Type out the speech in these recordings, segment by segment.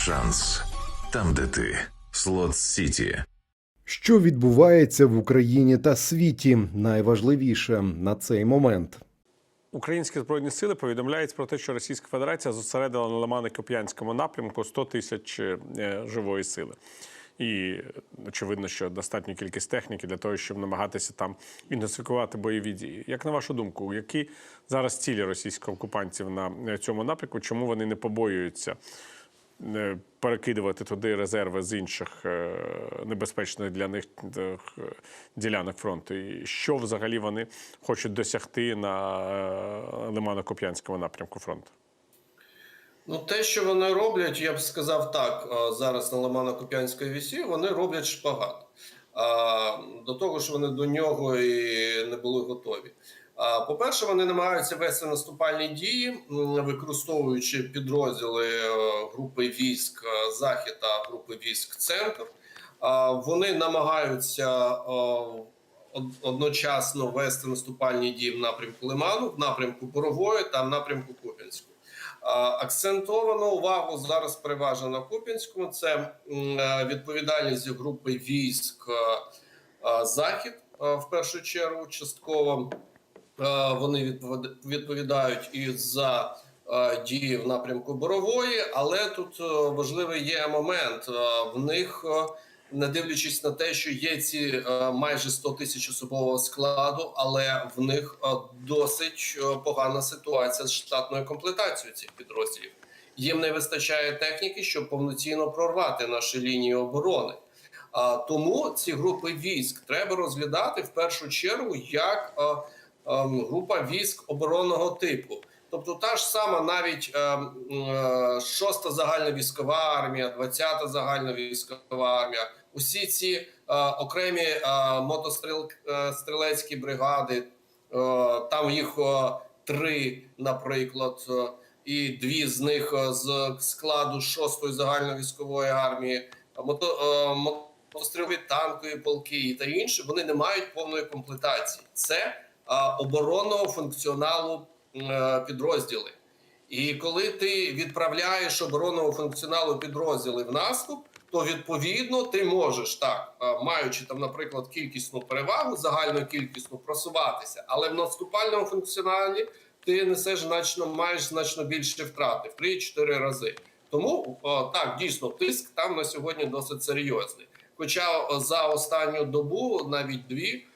шанс там, де ти. Слот Сіті. Що відбувається в Україні та світі? Найважливіше на цей момент. Українські збройні сили повідомляють про те, що Російська Федерація зосередила на Лимано-Коп'янському напрямку 100 тисяч е, живої сили. І очевидно, що достатня кількість техніки для того, щоб намагатися там інтенсифікувати бойові дії. Як на вашу думку, які зараз цілі російських окупантів на цьому напрямку? Чому вони не побоюються перекидувати туди резерви з інших е, небезпечних для них е, ділянок фронту? І що взагалі вони хочуть досягти на е, Лимано-Коп'янському напрямку фронту? Ну, те, що вони роблять, я б сказав так, зараз на Лимано-Куп'янської вісі, вони роблять шпагат. До того ж, вони до нього і не були готові. По-перше, вони намагаються вести наступальні дії, використовуючи підрозділи е, групи військ е, Захід та групи військ Центр. Вони намагаються е, одночасно вести наступальні дії в напрямку Лиману, в напрямку Борової та в напрямку Куп'янську. Акцентовано увагу зараз переважно на Куп'янському. Це відповідальність групи військ Захід в першу чергу. Частково вони відповід- відповідають і за е, дії в напрямку Борової, але тут е, важливий є момент. Е, В них, е, не дивлячись на те, що є ці е, майже 100 тисяч особового складу, але в них е, досить е, погана ситуація з штатною комплектацією цих підрозділів. Їм не вистачає техніки, щоб повноцінно прорвати наші лінії оборони. Тому ці групи військ треба розглядати в першу чергу як е, група військ оборонного типу. Тобто та ж сама навіть е, м, е, загальна військова армія, 20-та загальна військова армія, усі ці е, окремі е, мотострілецькі бригади, там їх три, наприклад, і дві з них з складу шостої загальної військової армії, мото, мотострілові танкові полки і та інше, вони не мають повної комплектації. Це оборонного функціоналу е, підрозділи. І коли ти відправляєш оборонного функціоналу підрозділи в наступ, то відповідно ти можеш так, маючи там, наприклад, кількісну перевагу, загальну кількісну просуватися, але в наступальному функціоналі ти несеш значно маєш значно більше втрати в 3-4 рази. Тому так дійсно тиск там на сьогодні досить серйозний. Хоча за останню добу, навіть дві,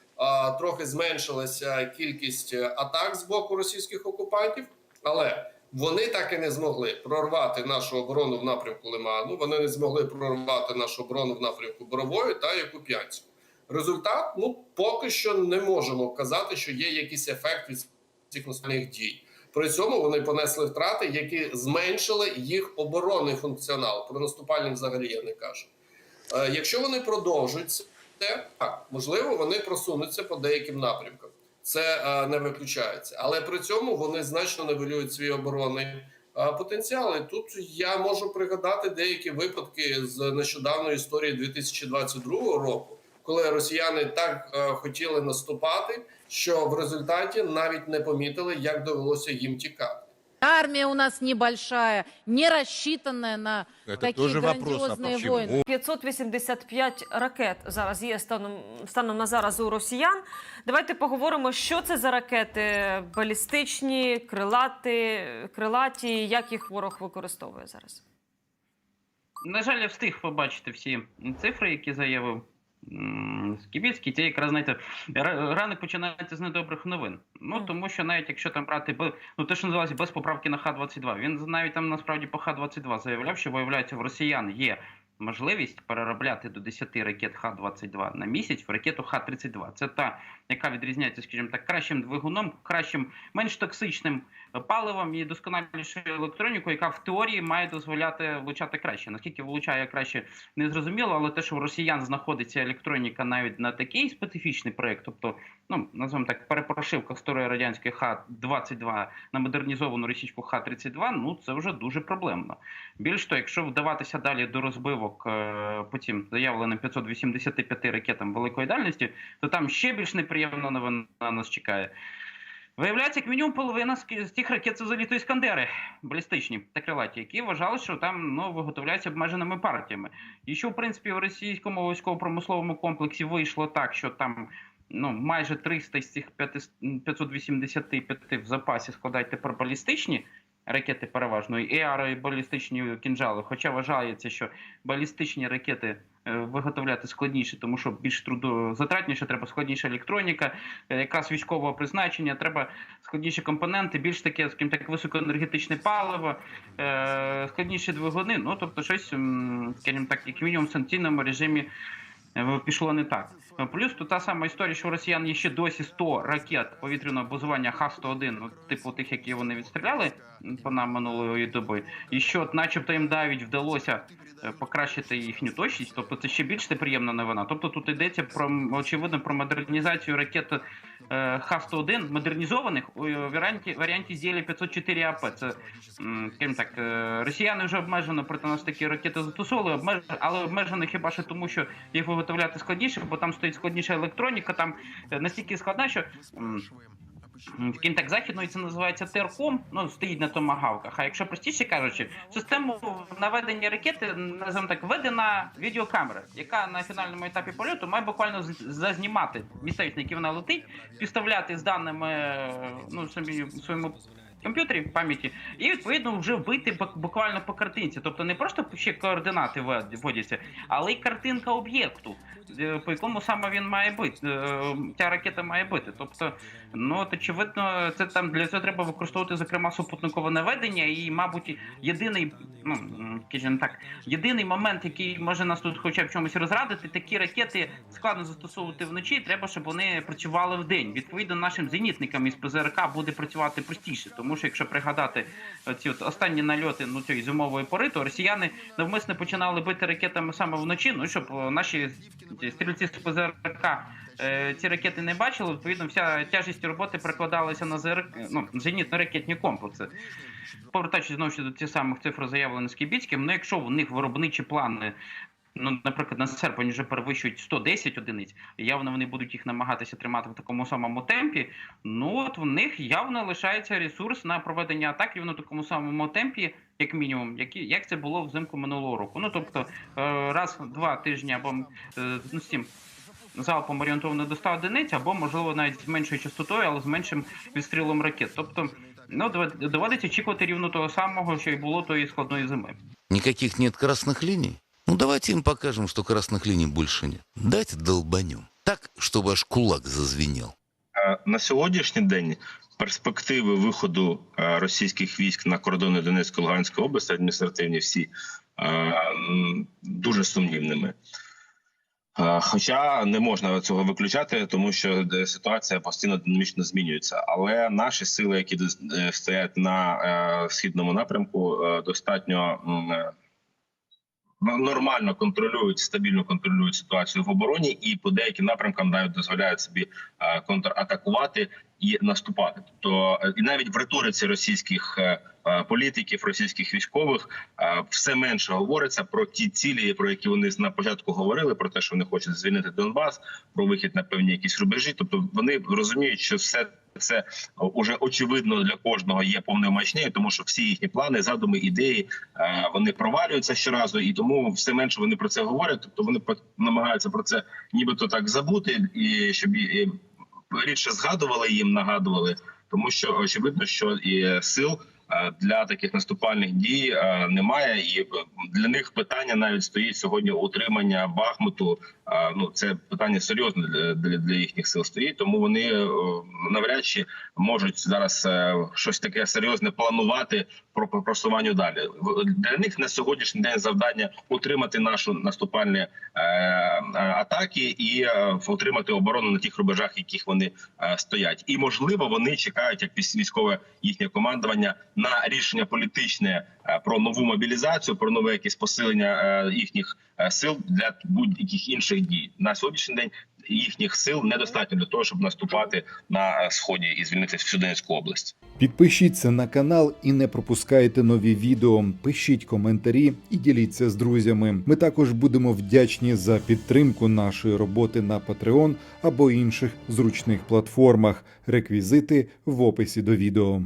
трохи зменшилася кількість е, атак з боку російських окупантів, але вони так і не змогли прорвати нашу оборону в напрямку Лиману. Вони не змогли прорвати нашу оборону в напрямку Борової та Якуп'янську. Результат, ну поки що не можемо казати, що є якийсь ефект від цих наступних дій. При цьому вони понесли втрати, які зменшили їх оборонний функціонал. Про наступальний взагалі я не кажу. Е, Якщо вони продовжують це, так можливо, вони просунуться по деяким напрямкам. Це е, не виключається, але при цьому вони значно нивелюють свій оборонний е, потенціал. І тут я можу пригадати деякі випадки з нещодавної історії 2022 року, коли росіяни так е, хотіли наступати, що в результаті навіть не помітили, як довелося їм тікати Армия у нас небольшая, не рассчитанная на Это такие тоже вопрос, а грандиозные почему? войны. 585 ракет зараз є станом, станом на зараз у росіян. Давайте поговоримо, що це за ракети балістичні, крилаті, крилаті, як їх ворог використовує зараз. На жаль, я встиг побачити всі цифри, які заявив м, Скібіцький. Ті якраз знаєте, рани ранок починається з недобрих новин. Ну тому що навіть якщо там брати ну те, що називається без поправки на Х-22, він навіть там насправді по Х-22 заявляв, що виявляється в росіян є. Можливість переробляти до 10 ракет Х-22 на місяць в ракету Х-32. Це та, яка відрізняється, скажімо так, кращим двигуном, кращим, менш токсичним е, паливом і досконалішою електронікою, яка в теорії має дозволяти влучати краще. Наскільки влучає краще, не зрозуміло, але те, що в росіян знаходиться електроніка навіть на такий специфічний проект, тобто, ну називаємо так, перепрошивка старої радянської Х-22 на модернізовану російську Х-32, ну це вже дуже проблемно. Більш того, якщо вдаватися далі до розбивок е, потім заявленим 585 ракетам великої дальності, то там ще більш неприємна новина нас чекає. Виявляється, як мінімум половина з тих ракет це взагалі то іскандери балістичні та крилаті, які вважали, що там ну, виготовляються обмеженими партіями. І що, в принципі, в російському військово-промисловому комплексі вийшло так, що там ну, майже 300 з цих 500 585 в запасі складають тепер балістичні ракети переважно, і еаро, і балістичні кінжали. Хоча вважається, що балістичні ракети е, виготовляти складніше, тому що більш трудозатратніше, треба складніша електроніка, е, якраз військового призначення, треба складніші компоненти, більш таке, скажімо так, високоенергетичне паливо, е, складніші двигуни. Ну тобто, щось, скажімо так, як мінімум в санкційному режимі. Пішло не так. Е, Плюс тут та сама історія, що у росіян є ще досі 100 ракет повітряного базування Х-101, ну, типу тих, які вони відстріляли по нам минулої доби, і що, начебто, їм навіть вдалося е, покращити їхню точність. Тобто це ще більш неприємна новина. Тобто тут йдеться про очевидно про модернізацію ракет е, Х-101, модернізованих у варіанті варіанті зілля 504 АП. Це м, так, е, росіяни вже обмежено проти нас такі ракети застосовували, але обмежено хіба що тому, що їх виготовляти складніше, бо там стоїть складніша електроніка, там е, настільки складна, що. м, м, Скажімо це називається терком, ну стоїть на томагавках. А якщо простіше кажучи, систему наведення ракети називаємо так введена відеокамера, яка на фінальному етапі польоту має буквально зазнімати місцевість, на якій вона летить, співставляти з даними е, ну собі своєму комп'ютері пам'яті, і відповідно вже бу- буквально по картинці. Тобто не просто ще координати вводяться, але й картинка об'єкту, по якому саме він має бути, е, ця ракета має бути. Тобто, ну очевидно, це там для цього треба використовувати зокрема супутникове наведення, і, мабуть, єдиний, ну скажімо так, єдиний момент, який може нас тут хоча б чомусь розрадити, такі ракети складно застосовувати вночі. Треба, щоб вони працювали в день. Відповідно, нашим зенітникам із ПЗРК буде працювати простіше, тому що якщо пригадати ці от останні нальоти ну цієї зимової пори, то росіяни навмисно починали бити ракетами саме вночі. Ну щоб е, наші стрільці з ПЗРК е, ці ракети не бачили. Відповідно, вся тяжість роботи перекладалася на ЗРК, ну, зенітно-ракетні комплекси. Повертаючись знову ж до тих самих цифр, заявлених Скібіцьким, ну якщо в них виробничі плани. Ну, наприклад, на серпень вже перевищують 110 одиниць, явно вони будуть їх намагатися тримати в такому самому темпі. Ну от в них явно лишається ресурс на проведення атак рівно в такому самому темпі, як мінімум, які як це було взимку минулого року. Ну тобто е, раз в два тижні або е, ну, цим залпом орієнтовано до 100 одиниць, або можливо навіть з меншою частотою, але з меншим відстрілом ракет. Тобто, ну доводиться очікувати рівно того самого, що й було тої складної зими. Никаких нет красных линий? Ну давайте им покажем, что красных линий больше нет. Давайте долбанем. Так, чтобы аж кулак зазвенел. Е, На сьогоднішній день перспективи виходу е, російських військ на кордони Донецької Луганської області адміністративні всі е, дуже сумнівними. Хоча не можна цього виключати, тому що ситуація постійно динамічно змінюється. Але наші сили, які стоять на східному напрямку, достатньо нормально контролюють, стабільно контролюють ситуацію в обороні, і по деяким напрямкам навіть дозволяють собі е, контратакувати і наступати. Тобто, е, і навіть в риториці російських е, політиків, російських військових все менше говориться про ті цілі, про які вони на початку говорили, про те, що вони хочуть звільнити Донбас, про вихід на певні якісь рубежі. Тобто вони розуміють, що все. Це уже очевидно для кожного є повномачнею, тому що всі їхні плани, задуми, ідеї е, вони провалюються щоразу, і тому все менше вони про це говорять. Тобто вони намагаються про це нібито так забути, і щоб рідше згадували їм, нагадували, тому що очевидно, що і сил е, для таких наступальних дій е, немає, і е, для них питання навіть стоїть сьогодні утримання Бахмуту. Е, Ну це питання серйозне для, для, їхніх сил стоїть, тому вони е, навряд чи можуть зараз е, щось таке серйозне планувати про про просування далі. Для них на сьогоднішній день завдання утримати нашу наступальні е, е, атаки і е, утримати оборону на тих рубежах, яких вони е, стоять. І можливо, вони чекають, як військове їхнє командування на рішення політичне е, про нову мобілізацію, про нове якесь посилення е, їхніх е, сил для будь-яких інших дій на сьогоднішній день. Їхніх сил недостатньо для того, щоб наступати на сході і звільнити всю Донецьку область. Підпишіться на канал і не пропускайте нові відео. Пишіть коментарі і діліться з друзями. Ми також будемо вдячні за підтримку нашої роботи на Patreon або інших зручних платформах. Реквізити в описі до відео.